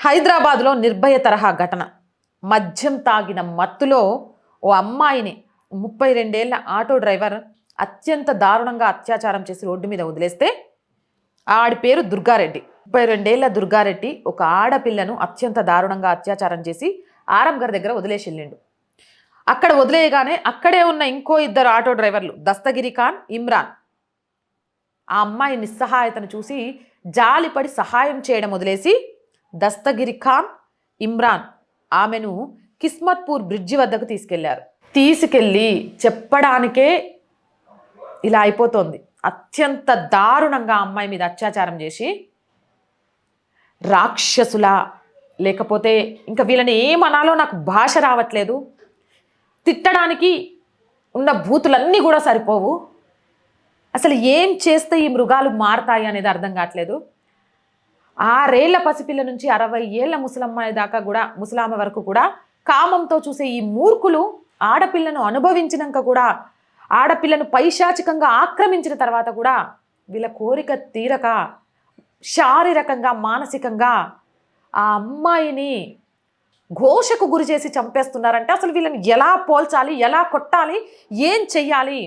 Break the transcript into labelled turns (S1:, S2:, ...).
S1: హైదరాబాద్లో నిర్భయ తరహా ఘటన. మద్యం తాగిన మత్తులో ఓ అమ్మాయిని ముప్పై రెండేళ్ళ ఆటో డ్రైవర్ అత్యంత దారుణంగా అత్యాచారం చేసి రోడ్డు మీద వదిలేస్తే ఆడి పేరు దుర్గారెడ్డి. ముప్పై రెండేళ్ళ దుర్గారెడ్డి ఒక ఆడపిల్లను అత్యంత దారుణంగా అత్యాచారం చేసి ఆరంగర్ దగ్గర వదిలేసి వెళ్ళిండు. అక్కడ వదిలేయగానే అక్కడే ఉన్న ఇంకో ఇద్దరు ఆటో డ్రైవర్లు దస్తగిరి ఖాన్ ఇమ్రాన్. ఆ అమ్మాయి నిస్సహాయతను చూసి జాలిపడి సహాయం చేయడం వదిలేసి దస్తగిరి ఖాన్ ఇమ్రాన్ ఆమెను కిస్మత్పూర్ బ్రిడ్జి వద్దకు తీసుకెళ్ళారు. తీసుకెళ్ళి చెప్పడానికే ఇలా అయిపోతుంది. అత్యంత దారుణంగా ఆ అమ్మాయి మీద అత్యాచారం చేసి రాక్షసులా లేకపోతే ఇంకా వీళ్ళని ఏమనాలో నాకు భాష రావట్లేదు. తిట్టడానికి ఉన్న బూతులన్నీ కూడా సరిపోవు. అసలు ఏం చేస్తే ఈ మృగాలు మారతాయి అనేది అర్థం కావట్లేదు. ఆరేళ్ళ పసిపిల్ల నుంచి అరవై ఏళ్ళ ముసలమ్మాయి దాకా కూడా ముసలామ వరకు కూడా కామంతో చూసే ఈ మూర్ఖులు ఆడపిల్లను అనుభవించినాక కూడా ఆడపిల్లను పైశాచికంగా ఆక్రమించిన తర్వాత కూడా వీళ్ళ కోరిక తీరక శారీరకంగా మానసికంగా ఆ అమ్మాయిని ఘోషకు గురి చేసి చంపేస్తున్నారంటే అసలు వీళ్ళని ఎలా పోల్చాలి ఎలా కొట్టాలి ఏం చెయ్యాలి?